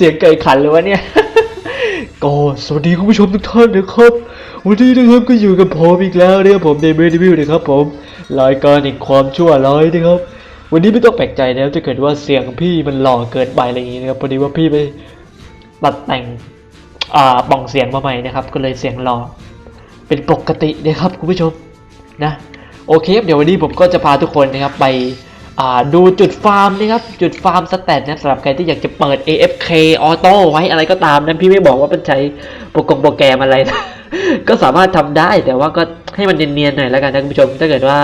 เสียงเกิดขันเลยวะเนี่ย ก็สวัสดีคุณผู้ชมทุกท่านนะครับ วันนี้นะครับก็อยู่กับผมอีกแล้วนะครับผมในเมดิวิวนะครับผมรายการแห่งความชั่วร้ายนะครับ วันนี้ไม่ต้องแปลกใจนะครับถ้าเกิดว่าเสียงพี่มันหล่อเกินไปอะไรอย่างนี้นะครับพอดีว่าพี่ไปตัดแต่งอ่าป่องเสียงมาใหม่นะครับ ก็เลยเสียงหล่อเป็นปกตินะครับคุณผู้ชมนะโอเคเดี๋ยววันนี้ผมก็จะพาทุกคนนะครับไป ดูจุดฟาร์มนะครับ จุดฟาร์มสแตทนะสำหรับใครที่อยากจะเปิด AFK ออโต้ไว้อะไรก็ตามนั้นพี่ไม่บอกว่ามันใช้โปรแกรมโปรแกรมอะไรนะก็สามารถทำได้แต่ว่าก็ให้มันเนียนๆหน่อยแล้วกันนะคุณผู้ชมถ้าเกิดว่า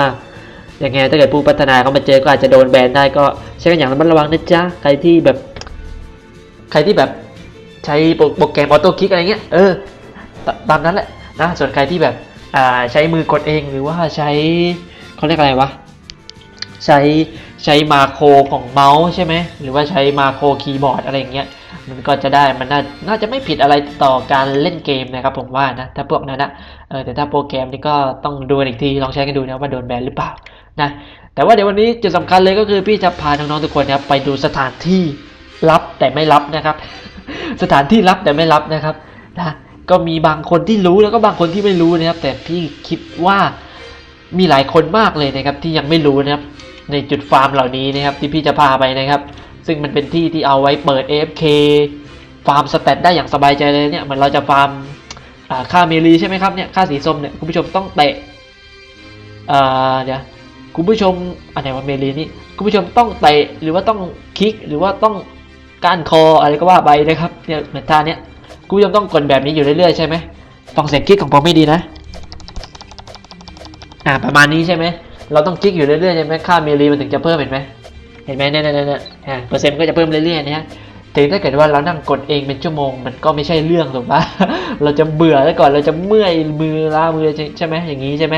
อย่างไงถ้าเกิดผู้พัฒนาเขามาเจอก็อาจจะโดนแบนได้ก็ใช้กันอย่างระมัดระวังนะจ๊ะใครที่แบบ ใครที่แบบใช้โปรแกรมออโต้คลิกอะไรเงี้ยเออตตามนั้นแหละนะส่วนใครที่แบบอ่าใช้มือกดเองหรือว่าใช้เขาเรียกอะไรวะใช้ ใช้มาโครของเมาส์ใช่ไหมหรือว่าใช้มาโครคีย์บอร์ดอะไรเงี้ยมันก็จะได้มันน่าน่าจะไม่ผิดอะไรต่อการเล่นเกมนะครับผมว่านะถ้าพวกนั้นนะเออแต่ถ้าโปรแกรมนี่ก็ต้องดูอีกทีลองใช้กันดูนะว่าโดนแบนหรือเปล่านะแต่ว่าเดี๋ยววันนี้จุดสำคัญเลยก็คือพี่จะพาน้องๆทุกคนนะครับไปดูสถานที่ลับแต่ไม่ลับนะครับ สถานที่ลับแต่ไม่ลับนะครับนะก็มีบางคนที่รู้แล้วก็บางคนที่ไม่รู้นะครับ แต่พี่คิดว่ามีหลายคนมากเลยนะครับที่ยังไม่รู้นะครับ ในจุดฟาร์มเหล่านี้นะครับที่พี่จะพาไปนะครับ ซึ่งมันเป็นที่ที่เอาไว้เปิด AFK ฟาร์มสเตตได้อย่างสบายใจเลยเนี่ยเหมือนเราจะฟาร์มค่าเมลีใช่ไหมครับเนี่ยค่าสีส้มเนี่ยคุณผู้ชมต้องเตะอ่าเดี๋ยวคุณผู้ชมอันไหนว่าเมลีนี่คุณผู้ชมต้องเตะหรือว่าต้องคลิกหรือว่าต้องก้านคออะไรก็ว่าไปนะครับเนี่ยเหมือนท่าเนี้ยคุณผู้ชมต้องกดแบบนี้อยู่เรื่อยๆใช่ไหมฟังเสียงคลิกของผมไม่ดีนะอ่าประมาณนี้ใช่ไหม เราต้องคลิกอยู่เรื่อยๆใช่ไหมค่าเมลีมันถึงจะเพิ่มเห็นไหมเห็นไหมเนี่ยเนี่ยเนี่ยเปอร์เซ็นต์ก็จะเพิ่มเรื่อยๆนะฮะถึงถ้าเกิดว่าเรานั่งกดเองเป็นชั่วโมงมันก็ไม่ใช่เรื่องถูกปะเราจะเบื่อแล้วก่อนเราจะเมื่อยมือล้ามือใช่ไหมอย่างนี้ใช่ไหม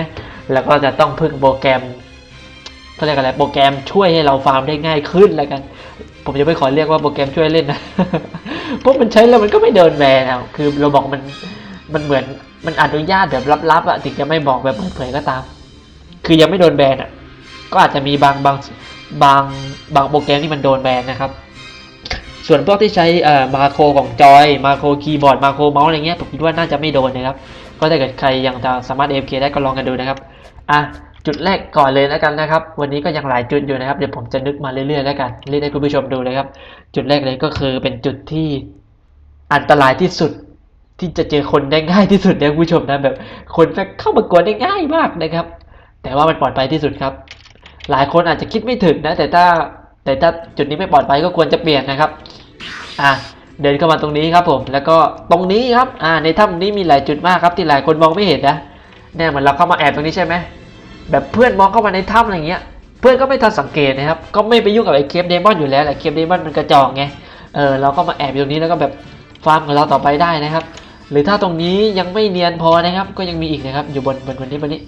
แล้วก็จะต้องพึ่งโปรแกรมเขาเรียกอะไรโปรแกรมช่วยให้เราฟาร์มได้ง่ายขึ้นแล้วกัน ผมจะไม่ขอเรียกว่าโปรแกรมช่วยเล่นนะเพราะมันใช้แล้วมันก็ไม่เดินแบนะคือเราบอกมันมันเหมือนมันอนุญาตแบบลับๆอะถึงจะไม่บอกแบบเปิดเผยก็ตาม คือยังไม่โดนแบนอะ ก็อาจจะมีบางบางบางบางโปรแกรมที่มันโดนแบนนะครับ ส่วนพวกที่ใช้เอ่อมาโครของจอย มาโครคีย์บอร์ด มาโครเมาส์อะไรเงี้ยผมคิดว่าน่าจะไม่โดนนะครับ ก็ถ้าเกิดใครยังจะสามารถ AFK ได้ก็ลองกันดูนะครับ อะจุดแรกก่อนเลยแล้วกันนะครับ วันนี้ก็ยังหลายจุดอยู่นะครับ เดี๋ยวผมจะนึกมาเรื่อยๆแล้วกันเรียกให้คุณผู้ชมดูเลยครับ จุดแรกเลยก็คือเป็นจุดที่อันตรายที่สุดที่จะเจอคนได้ง่ายที่สุดนะคุณผู้ชมนะแบบ คนจะเข้ามากวนได้ง่ายมากนะครับ แต่ว่ามันปลอดภัยที่สุดครับ หลายคนอาจจะคิดไม่ถึงนะ แต่ถ้าแต่ถ้าจุดนี้ไม่ปลอดภัยก็ควรจะเปลี่ยนนะครับ อะเดินเข้ามาตรงนี้ครับผม แล้วก็ตรงนี้ครับ อ่า ในถ้ำนี้มีหลายจุดมากครับที่หลายคนมองไม่เห็นนะเนี่ยเหมือนเราเข้ามาแอบตรงนี้ใช่ไหมแบบเพื่อนมองเข้ามาในถ้ำอะไรเงี้ย เพื่อนก็ไม่ทันสังเกตนะครับ ก็ไม่ไปยุ่งกับไอ้เคปเดมอนอยู่แล้วแหละเคปเดมอนมันกระจอกไง เออ เราก็มาแอบอยู่ตรงนี้แล้วก็แบบฟาร์มของเราต่อไปได้นะครับ หรือถ้าตรงนี้ยังไม่เนียนพอนะครับ ก็ยังมีอีกนะครับ อยู่บนบนบนนี้บนนี้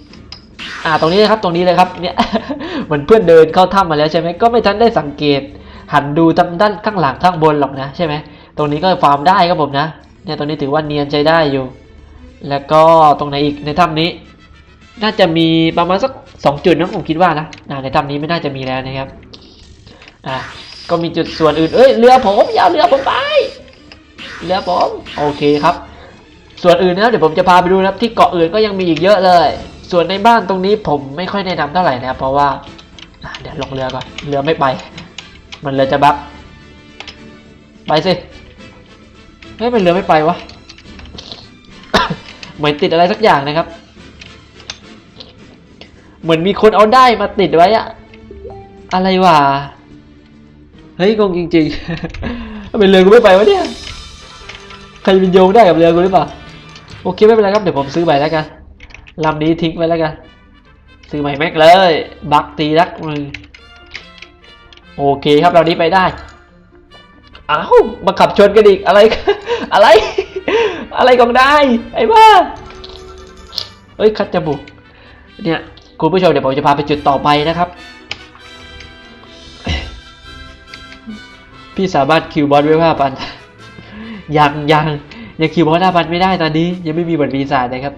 อ่าตรงนี้นะครับตรงนี้เลยครับเนี่ยเหมือนเพื่อนเดินเข้าถ้ำมาแล้วใช่ไหมก็ไม่ทันได้สังเกต หันดูทางด้านข้างหลังข้างบนหรอกนะใช่ไหมตรงนี้ก็ฟาร์มได้ครับผมนะเนี่ยตรงนี้ถือว่าเนียนใช้ได้อยู่ แล้วก็ตรงไหนอีกในถ้ำนี้ น่าจะมีประมาณสักสองจุดนะผมคิดว่านะในถ้ำนี้ไม่น่าจะมีแล้วนะครับอ่าก็มีจุดส่วนอื่นเอ้ยเรือผมอย่าเอาเรือผมไปเรือผมโอเคครับ ส่วนอื่นนะเดี๋ยวผมจะพาไปดูนะครับที่เกาะอื่นก็ยังมีอีกเยอะเลย ส่วนในบ้านตรงนี้ผมไม่ค่อยแนะนำเท่าไหร่นะครับเพราะว่าเดี๋ยวลงเรือก่อนเรือไม่ไป มันเรือจะบักไปสิเฮ้ยมันเรือไม่ไปวะเหมือนติดอะไรสักอย่างนะครับ เหมือนมีคนเอาได้มาติดไว้อะอะไรวะเฮ้ยงงจริงๆเป็นเรือกูไม่ไปวะเนี่ยใครเป็นโยงได้กับเรือกูหรือเปล่าโอเคไม่เป็นไรครับเดี๋ยวผมซื้อใหม่แล้วกัน ลำนี้ทิ้งไว้แล้วกัน ซื้อใหม่แม็กเลย บักตีรักมือโอเคครับเรานี้ไปได้อ้าวมาขับชนกันอีกอะไร อะไร อะไรของได้ ไอ้บ้าเอ้ยคัดจมูกเนี่ยคุณผู้ชมเดี๋ยวผมจะพาไปจุดต่อไปนะครับ พี่สามารถคิวบอสไว้ห้าพันยังยังยังคิวบอสห้าพันไม่ได้ตอนนี้ ยังไม่มีบทปีศานะครับ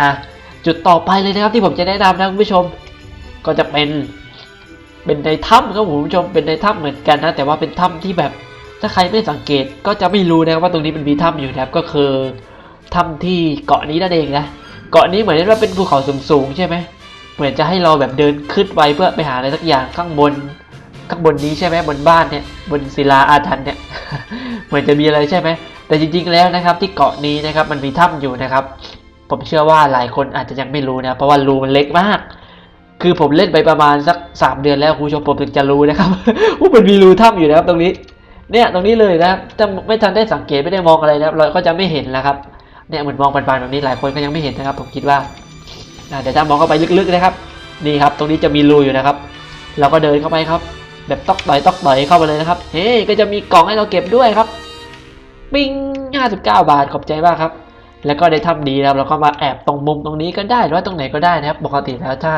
อะจุดต่อไปเลยนะครับที่ผมจะแนะนำนะคุณผู้ชม ก็จะเป็นเป็นในถ้ำครับคุณผู้ชมเป็นในถ้ำเหมือนกันนะแต่ว่าเป็นถ้ำที่แบบถ้าใครไม่สังเกตก็จะไม่รู้นะว่าตรงนี้มันมีถ้ำอยู่นะครับก็คือถ้ำที่เกาะนี้นั่นเองนะเกาะนี้เหมือนว่าเป็นภูเขาสูงๆใช่ไหมเหมือนจะให้เราแบบเดินขึ้นไปเพื่อไปหาอะไรสักอย่างข้างบนข้างบนนี้ใช่ไหมบนบ้านเนี่ยบนศิลาอาถรรพ์เนี่ยเหมือนจะมีอะไรใช่ไหมแต่จริงๆแล้วนะครับที่เกาะนี้นะครับมันมีถ้ำอยู่นะครับ ผมเชื่อว่าหลายคนอาจจะยังไม่รู้นะ เพราะว่ารูมันเล็กมาก คือผมเล่นไปประมาณสักสามเดือนแล้วคุณผู้ชมผมถึงจะรู้นะครับว่ามันมีรูถ้ำอยู่นะครับตรงนี้ เนี่ยตรงนี้เลยนะครับถ้าไม่ทันได้สังเกตไม่ได้มองอะไรนะครับเราก็จะไม่เห็นแล้วครับ เนี่ยเหมือนมองผ่านๆแบบนี้หลายคนก็ยังไม่เห็นนะครับ ผมคิดว่าอ่าเดี๋ยวถ้ามองเข้าไปลึกๆนะครับ นี่ครับ ตรงนี้จะมีรูอยู่นะครับ เราก็เดินเข้าไปครับ แบบตอกต่อยตอกต่อยเข้าไปเลยนะครับ เฮ้ก็จะมีกล่องให้เราเก็บด้วยครับ ปิ้ง59 บาทขอบใจมากครับ แล้วก็ได้ทำดีนะครับเราก็มาแอบตรงมุมตรงนี้ก็ได้หรือว่าตรงไหนก็ได้นะครับ ปกติแล้วถ้า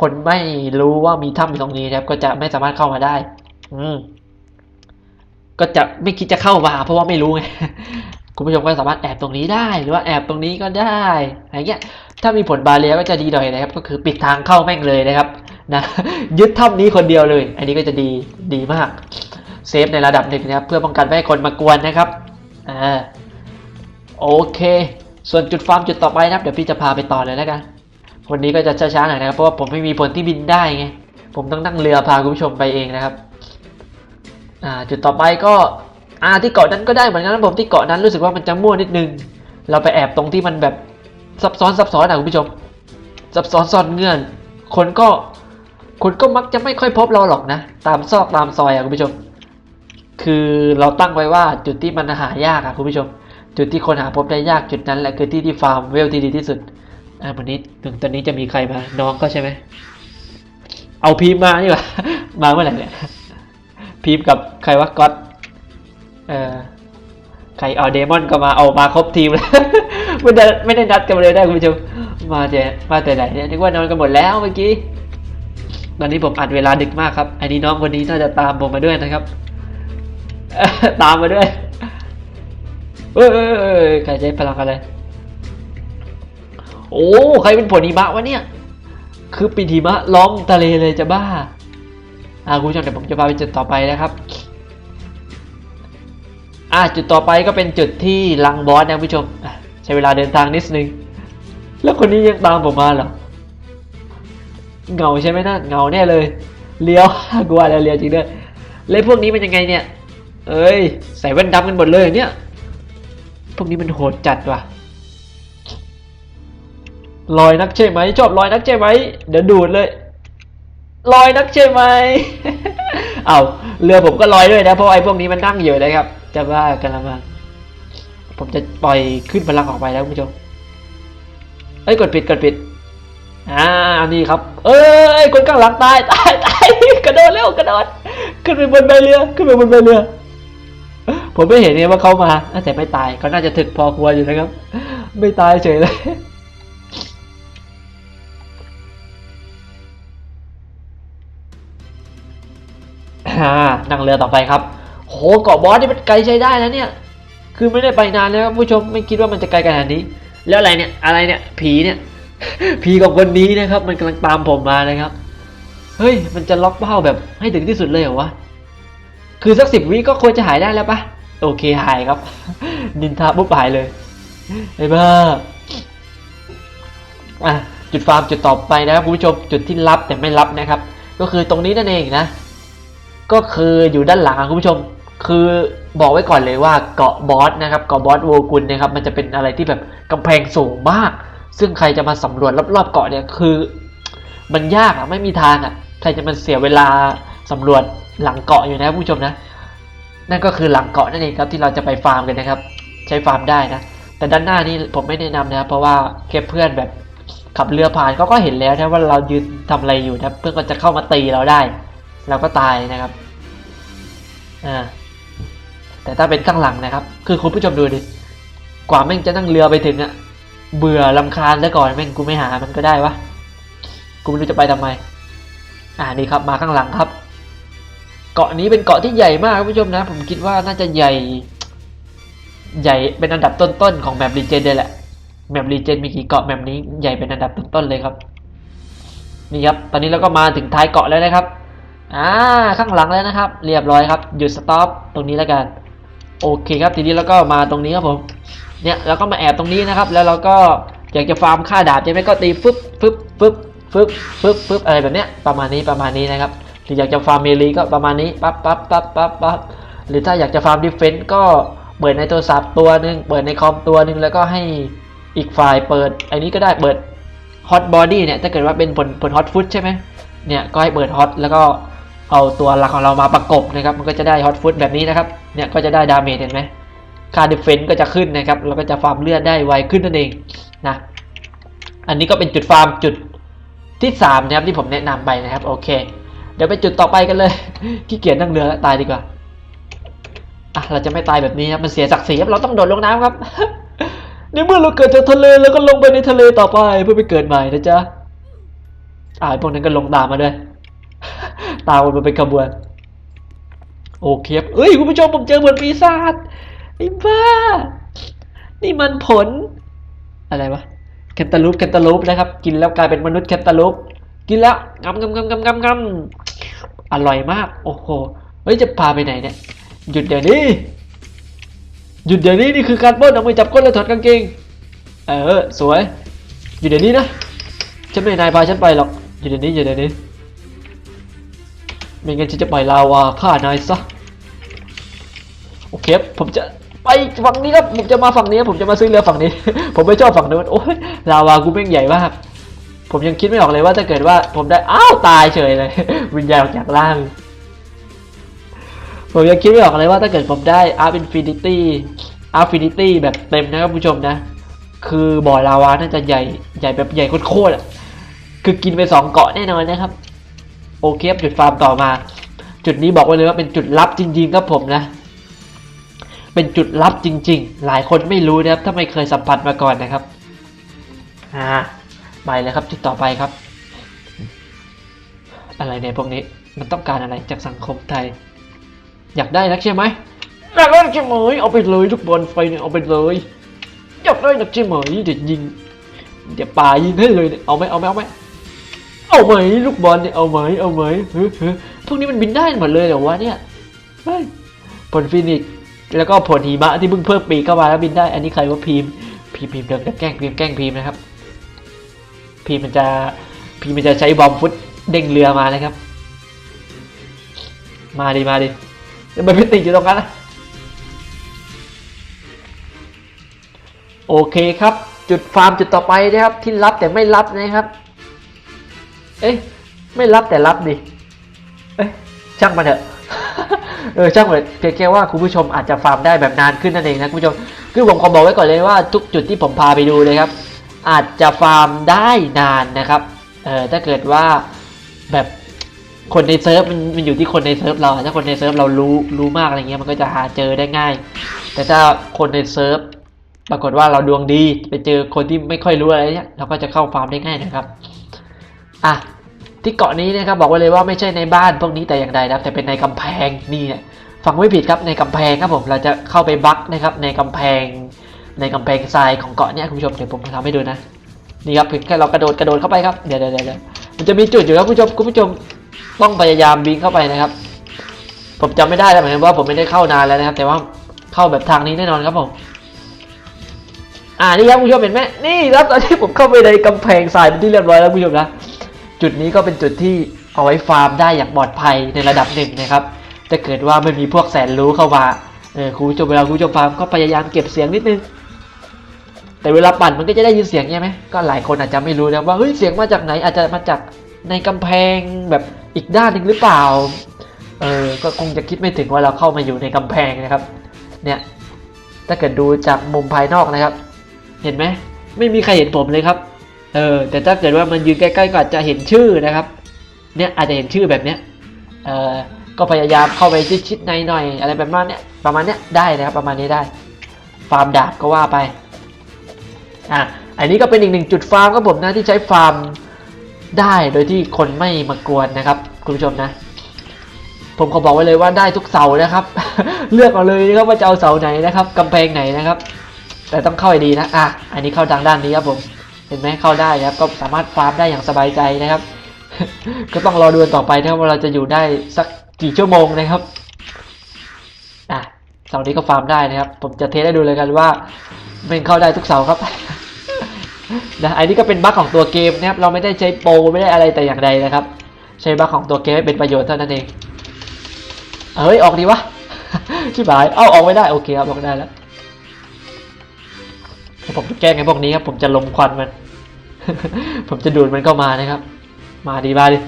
คนไม่รู้ว่ามีถ้ำอยู่ตรงนี้นะครับ ก็จะไม่สามารถเข้ามาได้ อืมก็จะไม่คิดจะเข้ามาเพราะว่าไม่รู้ไงคุณผู้ชมก็สามารถแอบตรงนี้ได้ หรือว่าแอบตรงนี้ก็ได้อะไรเงี้ยถ้ามีผลบาเรียก็จะดีหน่อยนะครับ ก็คือปิดทางเข้าแม่งเลยนะครับนะยึดถ้ำนี้คนเดียวเลย อันนี้ก็จะดีดีมากเซฟในระดับหนึ่งนะครับ เพื่อป้องกันไม่ให้คนมากวนนะครับอ่า โอเค ส่วนจุดฟาร์มจุดต่อไปนะครับเดี๋ยวพี่จะพาไปต่อเลยแล้วกันวันนี้ก็จะช้าๆหน่อยนะครับเพราะว่าผมไม่มีผลที่บินได้ไงผมต้องนั่งเรือพาคุณผู้ชมไปเองนะครับอ่าจุดต่อไปก็อ่าที่เกาะนั้นก็ได้เหมือนกันนะผมที่เกาะนั้นรู้สึกว่ามันจะมั่วนิดนึง เราไปแอบตรงที่มันแบบซับซ้อนซับซ้อนนะคุณผู้ชมซับซ้อนซ่อนเงื่อน คนก็คนก็มักจะไม่ค่อยพบเราหรอกนะ ตามซอกตามซอยอะคุณผู้ชม คือเราตั้งไว้ว่าจุดที่มันหายากอะคุณผู้ชม จุดที่คนหาพบได้ยากจุดนั้นแหละคือที่ที่ฟาร์มเวลที่ดีที่สุด อ่าวันนี้ถึงตอนนี้จะมีใครมา น้องก็ใช่ไหม เอาพีมมานี่หว่า มาเมื่อไหร่เนี่ย พีมกับใครวะก๊อต เอ่อ ใครเอาเดมอนก็มา เอามาครบทีมเลยไม่ได้ไม่ได้นัดกันเลยได้คุณผู้ชม มาแต่มาแต่ไหนเนี่ยนึกว่านอนกันหมดแล้วเมื่อกี้ ตอนนี้ผมอัดเวลาดึกมากครับ อันนี้น้องคนนี้น่าจะตามผมมาด้วยนะครับ ตามมาด้วย เอ้ยเอ้ยใครใช้พลังอะไร โอ้ใครเป็นผลหิมะวะเนี่ย คือปีนหิมะล้อมทะเลเลยจะบ้า อ่าคุณผู้ชมเดี๋ยวผมจะพาไปจุดต่อไปนะครับ อ่าจุดต่อไปก็เป็นจุดที่ลังบอสนะคุณผู้ชมใช้เวลาเดินทางนิดนึง แล้วคนนี้ยังตามผมมาเหรอ เงาใช่ไหมนะเงาแน่เลย เลี้ยวกลัวแล้วเลี้ยวจริงด้วยเลยพวกนี้มันยังไงเนี่ย เอ้ย ใส่แว่นดำกันหมดเลยเนี่ย พวกนี้มันโหดจัดว่ะลอยนักใช่ไหมชอบลอยนักใช่ไหมเดี๋ยวดูดเลยลอยนักใช่ไหมเอาเรือผมก็ลอยด้วยนะเพราะไอ้พวกนี้มันนั่งอยู่นะครับ จะว่ากันละมั้งผมจะปล่อยขึ้นพลังออกไปแล้วคุณผู้ชมเอ้ยกดปิดกดปิดอ่านี่ครับ เอ้ยคนข้างหลังตายตายตายกระโดดเร็วกระโดดขึ้นไปบนใบเรือขึ้นไปบนใบเรือ ผมไม่เห็นเนี่ยว่าเขามาแต่ไม่ตายเขาน่าจะถึกพอควรอยู่นะครับ ไม่ตายเฉยเลยอ่านั่งเรือต่อไปครับ โหเกาะบอสนี่มันไกลใช้ได้นะเนี่ย คือไม่ได้ไปนานแล้วครับผู้ชมไม่คิดว่ามันจะไกลขนาดนี้ แล้วอะไรเนี่ยอะไรเนี่ย ผีเนี่ย ผีของคนนี้นะครับ มันกำลังตามผมมานะครับ เฮ้ย มันจะล็อกเป้าแบบให้ถึงที่สุดเลยเหรอวะ คือสักสิบวิก็ควรจะหายได้แล้วปะ โอเคหายครับ นินทาปุ๊บหายเลยไอ้บ้าอะจุดฟาร์มจุดต่อไปนะครับคุณผู้ชมจุดที่ลับแต่ไม่ลับนะครับ ก็คือตรงนี้นั่นเองนะ ก็คืออยู่ด้านหลังคุณผู้ชม คือบอกไว้ก่อนเลยว่าเกาะบอสนะครับเกาะบอสโวกุลนะครับ มันจะเป็นอะไรที่แบบกำแพงสูงมาก ซึ่งใครจะมาสำรวจรอบๆเกาะเนี่ยคือ มันยากอะไม่มีทางอะใครจะมาเสียเวลาสำรวจหลังเกาะอยู่นะคุณผู้ชมนะ นั่นก็คือหลังเกาะนั่นเองครับที่เราจะไปฟาร์มกันนะครับ ใช้ฟาร์มได้นะ แต่ด้านหน้านี่ผมไม่แนะนำนะครับเพราะว่าแค่เพื่อนแบบขับเรือผ่านเขาก็เห็นแล้วนะว่าเรายืนทำอะไรอยู่นะเพื่อนก็จะเข้ามาตีเราได้ เราก็ตายนะครับอ่าแต่ถ้าเป็นข้างหลังนะครับ คือคุณผู้ชมดูดิกว่าแม่งจะนั่งเรือไปถึงอะเบื่อลำคาญซะก่อนแม่งกูไม่หามันก็ได้วะกูไม่รู้จะไปทำไม อ่านี่ครับมาข้างหลังครับ เกาะนี้เป็นเกาะที่ใหญ่มากคุณผู้ชมนะ ผมคิดว่าน่าจะใหญ่ ใหญ่เป็นอันดับต้นๆของแมปรีเจนเลยแหละแมปรีเจนมีกี่เกาะแมปนี้ใหญ่เป็นอันดับต้นๆเลยครับนี่ครับ ตอนนี้เราก็มาถึงท้ายเกาะแล้วนะครับอ่าข้างหลังแล้วนะครับ เรียบร้อยครับหยุดสต็อปตรงนี้แล้วกันโอเคครับทีนี้แล้วก็มาตรงนี้ครับผมเนี่ยเราก็มาแอบตรงนี้นะครับ แล้วเราก็อยากจะฟาร์มค่าดาบใช่ไหมก็ตีฟึบฟึบฟึบฟึบฟึบฟึบอะไรแบบเนี้ยประมาณนี้ประมาณนี้นะครับ หรืออยากจะฟาร์มเมลีก็ประมาณนี้ปั๊บปั๊บปั๊บปั๊บปั๊บหรือถ้าอยากจะฟาร์มดิฟเฟนต์ก็เปิดในโทรศัพท์ตัวหนึ่งเปิดในคอมตัวหนึ่งแล้วก็ให้อีกฝ่ายเปิด อันนี้ก็ได้เปิดฮอตบอดี้เนี่ยถ้าเกิดว่าเป็นผลผลฮอตฟุตใช่ไหมเนี่ยก็ให้เปิดฮอตแล้วก็เอาตัวหลักของเรามาประกบนะครับมันก็จะได้ฮอตฟุตแบบนี้นะครับเนี่ยก็จะได้ดาเมจเห็นไหมค่าดิเฟนต์ก็จะขึ้นนะครับเราก็จะฟาร์มเลือดได้ไวขึ้นนั่นเองนะอันนี้ก็เป็นจุดฟาร์มจุดที่3นะครับที่ผมแนะนำไปนะครับโอเค เดี๋ยวไปจุดต่อไปกันเลยขี้เกียจนั่งเรือแล้วตายดีกว่าอะเราจะไม่ตายแบบนี้ครับมันเสียศักดิ์ศรีครับเราต้องโดดลงน้ำครับในเมื่อเราเกิดจากทะเลแล้วก็ลงไปในทะเลต่อไปเพื่อไปเกิดใหม่นะจ๊ะอ่าพวกนั้นก็ลงตามมาด้วยตามมันเป็นขบวนโอเคครับเอ้ยคุณผู้ชมผมเจอเหมือนปีศาจไอ้บ้า นี่มันผล อะไรวะแคนตาลูปแคนตาลูปนะครับ กินแล้วกลายเป็นมนุษย์แคนตาลูปกินแล้วงำงำงำงำงำงำ อร่อยมาก โอ้โห เฮ้ย จะพาไปไหนเนี่ย หยุดเดี๋ยวนี้ หยุดเดี๋ยวนี้นี่คือการปล้นเอามือจับก้นแล้วถอดกางเกง เออ สวย หยุดเดี๋ยวนี้นะ ฉันไม่ให้นายพาฉันไปหรอก หยุดเดี๋ยวนี้หยุดเดี๋ยวนี้ ไม่งั้นฉันจะปล่อยลาวาฆ่านายซะ โอเค ผมจะไปฝั่งนี้ครับผมจะมาฝั่งนี้ ผมจะมาซื้อเรือฝั่งนี้ ผมไม่ชอบฝั่งนู้น โอ้ยลาวากูแม่งใหญ่มาก ผมยังคิดไม่ออกเลยว่าถ้าเกิดว่าผมได้ อ้าวตายเฉยเลย วิญญาณออกจากร่าง ผมยังคิดไม่ออกเลยว่าถ้าเกิดผมได้ a r p Infinity a r p Infinity แบบเต็มนะครับผู้ชมนะ คือบ่อลาวาน่าจะใหญ่ใหญ่แบบใหญ่โคตรๆอะคือกินไปสองเกาะแน่นอนนะครับ โอเคครับจุดฟาร์มต่อมา จุดนี้บอกไว้เลยว่าเป็นจุดลับจริง ๆ ครับผมนะ เป็นจุดลับจริง ๆ หลายคนไม่รู้นะครับถ้าไม่เคยสัมผัสมาก่อนนะครับอ่า ไปเลยครับ จุดต่อไปครับ อะไรเนี่ยพวกนี้มันต้องการอะไรจากสังคมไทย อยากได้นักใช่ไหมอยากได้นักใช่ไหมเอาไปเลยลูกบอลไฟเนี่ยเอาไปเลยอยากได้นักใช่ไหมเดี๋ยวยิงเดี๋ยวป่ายิงให้เลยเนี่ยเอาไหมเอาไหมเอาไหมเอาไหมลูกบอลเนี่ยเอาไหมเอาไหมเฮ้ยเฮ้พวกนี้มันบินได้หมดเลยเหรอวะเนี่ยเฮ้ยผลฟินิกแล้วก็ผลหิมะที่เพิ่งเพิ่มปีเข้ามาแล้วบินได้ อันนี้ใครว่าพิมพ์พิมพ์พิมพ์เดิมแกล้งพิมพ์แกล้งพิมพ์นะครับ พิมพ์มันจะพิมพ์มันจะใช้บอมฟุตเด้งเรือมานะครับ มาดิมาดิมันพิติดอยู่ตรงนั้นนะโอเคครับ จุดฟาร์มจุดต่อไปนะครับที่รับแต่ไม่รับนะครับ เอ๊ะไม่รับแต่รับดิเอ๊ะช่างมันเถอะเออช่างมันเพียงแค่ว่าคุณผู้ชมอาจจะฟาร์มได้แบบนานขึ้นนั่นเองนะคุณผู้ชมคือผมขอบอกไว้ก่อนเลยว่าทุกจุดที่ผมพาไปดูเลยครับ อาจจะฟาร์มได้นานนะครับเออถ้าเกิดว่าแบบคนในเซิร์ฟมันมันอยู่ที่คนในเซิร์ฟเรา ถ้าคนในเซิร์ฟเรารู้รู้มากอะไรเงี้ยมันก็จะหาเจอได้ง่าย แต่ถ้าคนในเซิร์ฟปรากฏว่าเราดวงดีไปเจอคนที่ไม่ค่อยรู้อะไรเนี่ยเราก็จะเข้าฟาร์มได้ง่ายนะครับอะที่เกาะนี้นะครับบอกไว้เลยว่าไม่ใช่ในบ้านพวกนี้แต่อย่างใดนะครับแต่เป็นในกำแพงนี่ฟังไม่ผิดครับในกำแพงครับผมเราจะเข้าไปบักนะครับในกำแพง ในกำแพงทรายของเกาะเนี่ยคุณผู้ชมเดี๋ยวผมทำให้ดูนะนี่ครับเพียงแค่เรากระโดดกระโดดเข้าไปครับเดี๋ยวเดี๋ยวเดี๋ยวมันจะมีจุดอยู่ครับคุณผู้ชมคุณผู้ชมต้องพยายามบินเข้าไปนะครับ ผมจำไม่ได้แล้วเหมือนกันว่าผมไม่ได้เข้านานแล้วนะครับ แต่ว่าเข้าแบบทางนี้แน่นอนครับผมอ่านี่ครับคุณผู้ชมเห็นไหมนี่ครับตอนที่ผมเข้าไปในกำแพงทรายเป็นที่เรียบร้อยแล้วคุณผู้ชมนะจุดนี้ก็เป็นจุดที่เอาไว้ฟาร์มได้อย่างปลอดภัยในระดับหนึ่งนะครับถ้าเกิดว่าไม่มีพวกแสนรู้เข้ามาเออคุณผู้ชมเวลาคุณผู้ชมฟาร์มก็พยายามเก็บเสียงนิดนึง แต่เวลาปั่นมันก็จะได้ยินเสียงใช่ไหมก็หลายคนอาจจะไม่รู้นะว่าเฮ้ยเสียงมาจากไหนอาจจะมาจากในกำแพงแบบอีกด้านหนึ่งหรือเปล่าเออก็คงจะคิดไม่ถึงว่าเราเข้ามาอยู่ในกำแพงนะครับ เนี่ยถ้าเกิดดูจากมุมภายนอกนะครับ เห็นไหมไม่มีใครเห็นผมเลยครับ เออ แต่ถ้าเกิดว่ามันยืนใกล้ๆก็อาจจะเห็นชื่อนะครับ เนี่ยอาจจะเห็นชื่อแบบเนี้ย เออก็พยายามเข้าไปชิดๆในหน่อย อะไรแบบนั้นเนี่ยประมาณเนี้ยได้นะครับประมาณนี้ได้ ฟาร์มดาบก็ว่าไป อะอันนี้ก็เป็นอีกหนึ่งจุดฟาร์มครับผมนะที่ใช้ฟาร์มได้โดยที่คนไม่มากวนนะครับ คุณผู้ชมนะ ผมขอบอกไว้เลยว่าได้ทุกเสานะครับ เลือกเอาเลยนะครับว่าจะเอาเสาไหนนะครับกำแพงไหนนะครับ แต่ต้องเข้าให้ดีนะอะอันนี้เข้าทางด้านนี้ครับผมเห็นไหมเข้าได้นะครับก็สามารถฟาร์มได้อย่างสบายใจนะครับ ก็ต้องรอดูกันต่อไปนะว่าเราจะอยู่ได้สักกี่ชั่วโมงนะครับอะเสานี้ก็ฟาร์มได้นะครับ ผมจะเทสให้ดูเลยกันว่ามันเข้าได้ทุกเสาครับ นะอันนี้ก็เป็นบั๊กของตัวเกมนะครับเราไม่ได้ใช้โปรไม่ได้อะไรแต่อย่างใดนะครับ ใช้บั๊กของตัวเกมให้เป็นประโยชน์เท่านั้นเองเฮ้ยออกดีวะชิบหายเอ้าออกไม่ได้โอเคครับออกได้แล้วผมจะแกล้งไอ้พวกนี้ครับผมจะลมควันมัน ผมจะดูดมันเข้ามานะครับ มาดีมาดิ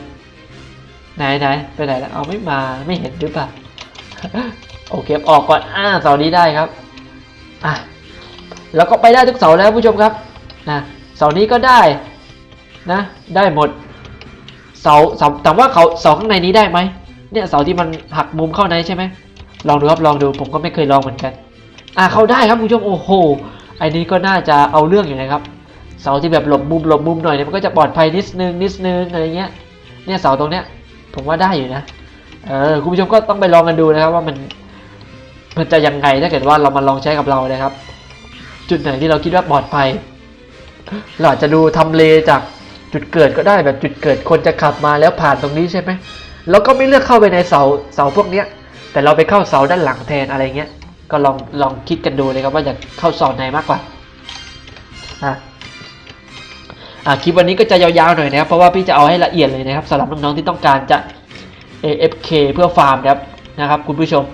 ไหนไหนไปไหนแล้วเอาไม่มาไม่เห็นหรือเปล่าโอเคออกก่อนอ่าเสาร์นี้ได้ครับอะแล้วก็ไปได้ทุกเสาร์แล้วผู้ชมครับ นะเสานี้ก็ได้นะได้หมดเสาเสาแต่ว่าเขาเสาข้างในนี้ได้ไหมเนี่ยเสาที่มันหักมุมเข้าในใช่ไหมลองดูครับลองดูผมก็ไม่เคยลองเหมือนกัน อะเขาได้ครับคุณผู้ชมโอ้โหไอ้นี้ก็น่าจะเอาเรื่องอยู่นะครับเสาที่แบบหลบมุมหลบมุมหน่อยเนี่ยมันก็จะปลอดภัยนิดนึงนิดนึงอะไรเงี้ยเนี่ยเสาตรงเนี้ยผมว่าได้อยู่นะเออคุณผู้ชมก็ต้องไปลองกันดูนะครับว่ามันมันจะยังไงถ้าเกิดว่าเรามาลองใช้กับเรานะครับ จุดไหนที่เราคิดว่าปลอดภัย เราอาจจะดูทำเลจากจุดเกิดก็ได้แบบจุดเกิดคนจะขับมาแล้วผ่านตรงนี้ใช่ไหมแล้วก็ไม่เลือกเข้าไปในเสาเสาพวกเนี้ย แต่เราไปเข้าเสาด้านหลังแทนอะไรเงี้ย ก็ลองลองคิดกันดูเลยครับว่าอยากเข้าเสาไหนมากกว่าอะอะคลิปวันนี้ก็จะยาวๆหน่อยนะครับเพราะว่าพี่จะเอาให้ละเอียดเลยนะครับสำหรับน้องๆที่ต้องการจะ AFK เพื่อฟาร์มนะครับนะครับ คุณผู้ชม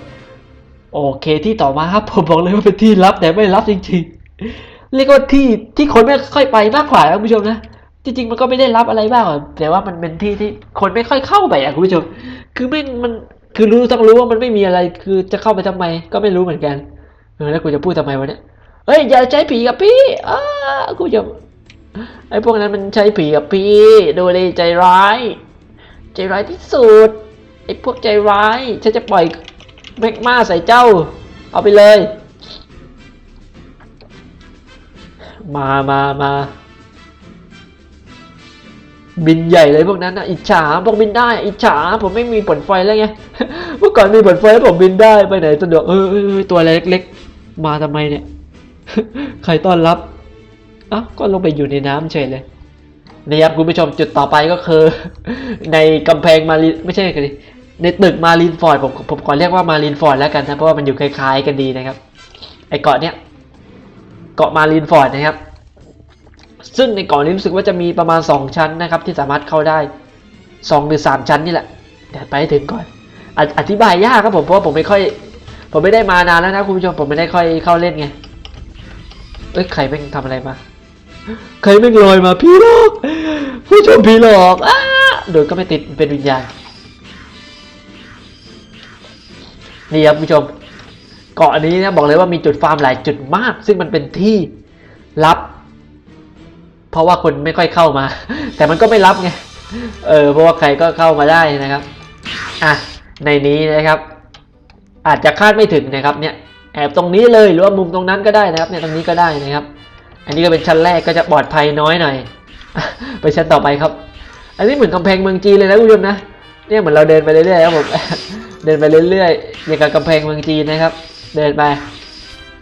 โอเคที่ต่อมาครับผมบอกเลยว่าเป็นที่ลับแต่ไม่ลับจริงๆ เรียกว่าที่ที่คนไม่ค่อยไปมากกว่านะคุณผู้ชมนะจริงๆมันก็ไม่ได้รับอะไรบ้างแต่ว่ามันเป็นที่ที่คนไม่ค่อยเข้าไปอะคุณผู้ชม คือไม่มันคือรู้ต้องรู้ว่ามันไม่มีอะไร คือจะเข้าไปทำไม ก็ไม่รู้เหมือนกันเออแล้วกูจะพูดทำไมวะเนี่ยเฮ้ยอย่าใช้ผีกับพี่อ้าคุณผู้ชมไอ้พวกนั้นมันใช้ผีกับพี่ดูเลยใจร้าย ใจร้ายที่สุดไอ้พวกใจร้ายฉันจะปล่อยแมกมาใส่เจ้า เอาไปเลย มามามา บินใหญ่เลยพวกนั้นนะอิจฉาพวกบินได้ อิจฉาผมไม่มีผลไฟแล้วไง เมื่อก่อนมีผลไฟแล้วผมบินได้ไปไหนสะดวกเออเออเออตัวเล็กๆ มาทำไมเนี่ย ใครต้อนรับอ้าวก็ลงไปอยู่ในน้ำเฉยเลยนี่ครับคุณผู้ชมจุดต่อไปก็คือ ในกำแพงมารีไม่ใช่กันดิในตึกมารีนฟอร์ดผมผมขอเรียกว่ามารีนฟอร์ดแล้วกันนะเพราะว่ามันอยู่คล้ายๆกันดีนะครับไอเกาะเนี้ย เกาะมารีนฟอร์ดนะครับ ซึ่งในเกาะนี้รู้สึกว่าจะมีประมาณ 2 ชั้นนะครับ ที่สามารถเข้าได้ 2 หรือ 3 ชั้นนี่แหละ เดี๋ยวไปให้ถึงก่อนออธิบายยากครับผมเพราะว่าผมไม่ค่อย ผมไม่ได้มานานแล้วนะคุณผู้ชมผมไม่ได้ค่อยเข้าเล่นไงเอ้ยใครแม่งทำอะไรมาใครแม่งลอยมาพี่หลอก ผู้ชมพี่หลอกอ้าโดนก็ไม่ติดเป็นวิญญาณนี่ครับผู้ชม เกาะนี้นะบอกเลยว่ามีจุดฟาร์มหลายจุดมาก ซึ่งมันเป็นที่ลับ เพราะว่าคนไม่ค่อยเข้ามา แต่มันก็ไม่ลับไงเออเพราะว่าใครก็เข้ามาได้นะครับอะในนี้นะครับ อาจจะคาดไม่ถึงนะครับเนี่ยแอบตรงนี้เลยหรือว่ามุมตรงนั้นก็ได้นะครับเนี่ยตรงนี้ก็ได้นะครับ อันนี้ก็เป็นชั้นแรกก็จะปลอดภัยน้อยหน่อย ไปชั้นต่อไปครับ อันนี้เหมือนกำแพงเมืองจีนเลยนะคุณผู้ชมนะเนี่ยเหมือนเราเดินไปเรื่อยๆครับผมเดินไปเรื่อยๆอย่างกับกำแพงเมืองจีนนะครับ เดินไป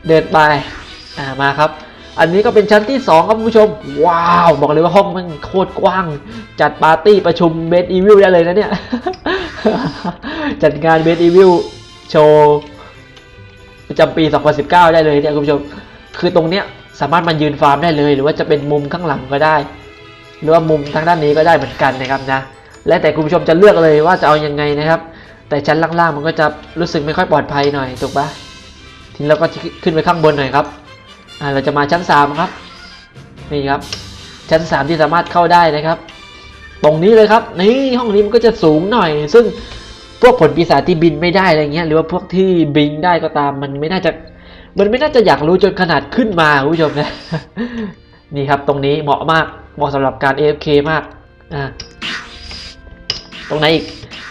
เดินไปอ่ามาครับ อันนี้ก็เป็นชั้นที่สองครับคุณผู้ชม ว้าว บอกเลยว่าห้องมันโคตรกว้าง จัดปาร์ตี้ประชุมเบสอีวิลได้เลยนะเนี่ย จัดงานเบสอีวิลโชว์ประจำปี 2019 ได้เลยเนี่ยคุณผู้ชม คือตรงเนี้ยสามารถมายืนฟาร์มได้เลย หรือว่าจะเป็นมุมข้างหลังก็ได้ หรือว่ามุมทางด้านนี้ก็ได้เหมือนกันนะครับนะ และแต่คุณผู้ชมจะเลือกเลยว่าจะเอายังไงนะครับ แต่ชั้นล่างๆมันก็จะรู้สึกไม่ค่อยปลอดภัยหน่อยถูกปะที นี้เราก็ขึ้นไปข้างบนหน่อยครับอ่าเราจะมาชั้น 3 ครับนี่ครับ ชั้น 3 ที่สามารถเข้าได้นะครับ ตรงนี้เลยครับนี่ห้องนี้มันก็จะสูงหน่อย ซึ่งพวกผลปีศาจที่บินไม่ได้อะไรเงี้ยหรือว่าพวกที่บินได้ก็ตามมันไม่น่าจะมันไม่น่าจะอยากรู้จนขนาดขึ้นมาคุณผู้ชมนะนี่ครับตรงนี้เหมาะมากเหมาะสำหรับการ AFK มากอ่าตรงไหนอีก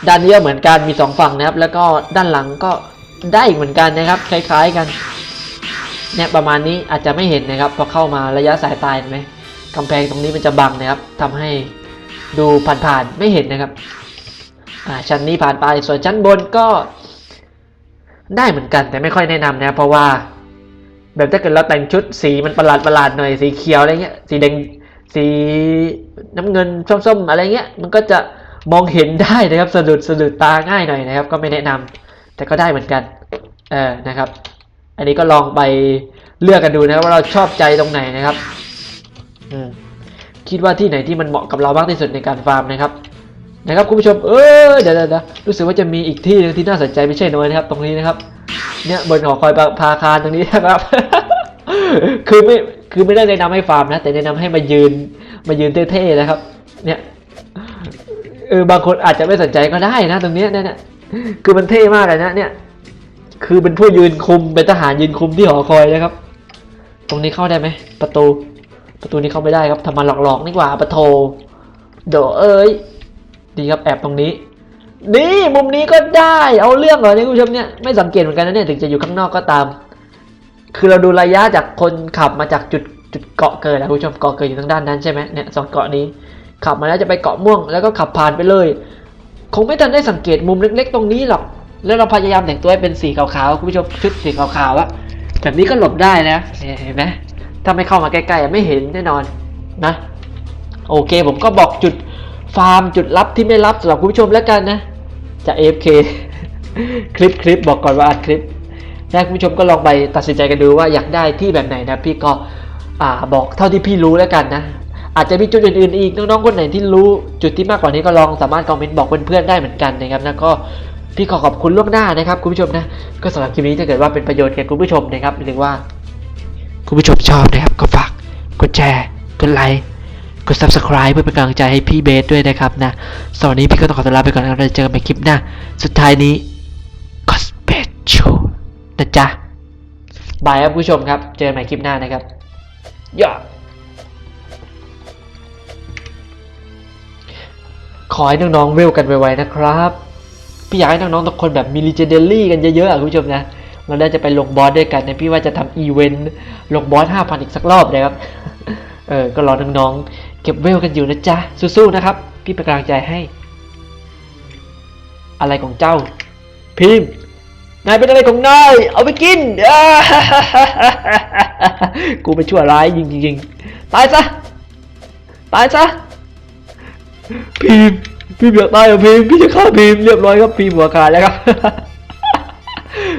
ด้านนี้ก็เหมือนกันมีสองฝั่งนะครับ แล้วก็ด้านหลังก็ ได้อีกเหมือนกันนะครับ คล้าย ๆกันเนี่ยประมาณนี้อาจจะไม่เห็นนะครับพอเข้ามาระยะสายตาเห็นไหมกำแพงตรงนี้มันจะบังนะครับทำให้ดูผ่านๆไม่เห็นนะครับอ่าชั้นนี้ผ่านไปส่วนชั้นบนก็ได้เหมือนกันแต่ไม่ค่อยแนะนำนะเพราะว่า แบบถ้าเกิดเราแต่งชุดสีมันประหลาดประหลาดๆหน่อยสีเขียวอะไรเงี้ยสีแดงสีน้ำเงินส้มๆอะไรเงี้ยมันก็จะมองเห็นได้นะครับสะดุดสะดุดตาง่ายหน่อยนะครับ ก็ไม่แนะนำ แต่ก็ได้เหมือนกัน เออนะครับ อันนี้ก็ลองไปเลือกกันดูนะว่าเราชอบใจตรงไหนนะครับคิดว่าที่ไหนที่มันเหมาะกับเรามากที่สุดในการฟาร์มนะครับ นะครับคุณผู้ชม เออเดี๋ยวเดี๋ยวรู้สึกว่าจะมีอีกที่หนึงที่น่าสนใจไม่ใช่น้อยนะครับ ตรงนี้นะครับ เนี่ยบนหอคอยพาคารตรงนี้นะครับคือไม่คือไม่ได้แนะนำให้ฟาร์มนะ แต่แนะนำให้มายืนมายืนเท่ๆนะครับ เนี่ยเออบางคนอาจจะไม่สนใจก็ได้นะ ตรงเนี้ยเนี่ย คือมันเท่มากเลยนะเนี่ย คือเป็นผู้ยืนคุมเป็นทหารยืนคุมที่หอคอยนะครับ ตรงนี้เข้าได้ไหมประตู ประตูนี้เข้าไม่ได้ครับทำมาหลอกๆนี่กว่าประโทโดเอ้ยดีครับแอบตรงนี้นี่มุมนี้ก็ได้เอาเรื่องเหรอเนี่ยคุณผู้ชมเนี่ยไม่สังเกตเหมือนกันนะเนี่ยถึงจะอยู่ข้างนอกก็ตาม คือเราดูระยะจากคนขับมาจากจุดจุดเกาะเกิดนะคุณผู้ชมเกาะเกิดอยู่ทางด้านนั้นใช่ไหมเนี่ยสองเกาะนี้ ขับมาแล้วจะไปเกาะม่วงแล้วก็ขับผ่านไปเลย คงไม่ทันได้สังเกตมุมเล็ก ๆ ตรงนี้หรอก แล้วเราพยายามแต่งตัวให้เป็นสีขาวๆคุณผู้ชมชุดสีขาวๆอะแบบนี้ก็หลบได้นะเห็นไหมถ้าไม่เข้ามาใกล้ๆไม่เห็นแน่นอนนะโอเคผมก็บอกจุดฟาร์มจุดลับที่ไม่ลับสำหรับคุณผู้ชมแล้วกันนะ จะ AFK คลิปคลิปบอกก่อนว่าอัดคลิปแล้วคุณผู้ชมก็ลองไปตัดสินใจกันดูว่าอยากได้ที่แบบไหนนะพี่ก็อบอกเท่าที่พี่รู้แล้วกันนะ อาจจะมีจุดอื่นๆอีกน้องๆคนไหนที่รู้จุดที่มากกว่านี้ก็ลองสามารถคอมเมนต์บอกเพื่อนๆได้เหมือนกันนะครับแล้วก็พี่ขอขอบคุณล่วงหน้านะครับคุณผู้ชมนะก็สำหรับคลิปนี้ถ้าเกิดว่าเป็นประโยชน์แก่คุณผู้ชมนะครับหรือว่า คุณผู้ชมชอบนะครับก็ฝากกดแชร์กดไลค์กด subscribe เพื่อเป็นกำลังใจให้พี่เบสด้วยนะครับนะสำหรับวันนี้พี่ก็ต้องขอตัวลาไปก่อนนะครับเราจะเจอกันใหม่คลิปหน้าสุดท้ายนี้ก็สเปซชูนะจ๊ะบายครับคุณผู้ชมครับ เจอกันใหม่คลิปหน้านะครับย่า ขอให้น้องๆเวลกันไวๆนะครับพี่อยากให้น้องๆทุกคนแบบมีลีเจเดลลี่กันเยอะๆอะคุณผู้ชมนะเราได้จะไปลงบอสด้วยกันนะพี่ว่าจะทำอีเวนต์ลงบอส5,000อีกสักรอบนะครับเออก็รอน้องๆเก็บเวลกันอยู่นะจ๊ะสู้ๆนะครับ พี่เป็นกำลังใจให้ อะไรของเจ้า พิมพ์นายเป็นอะไรของนายเอาไปกินกูไปชั่วร้ายจริงๆตายซะตายซะ พีมพ์พิมพ์อยากตายเหรอพีมพี่จะฆ่าพีมเรียบร้อยครับพีมหัวขาดแล้วครับ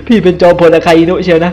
พี่เป็นจอมพลอาคาอินุเชียวนะ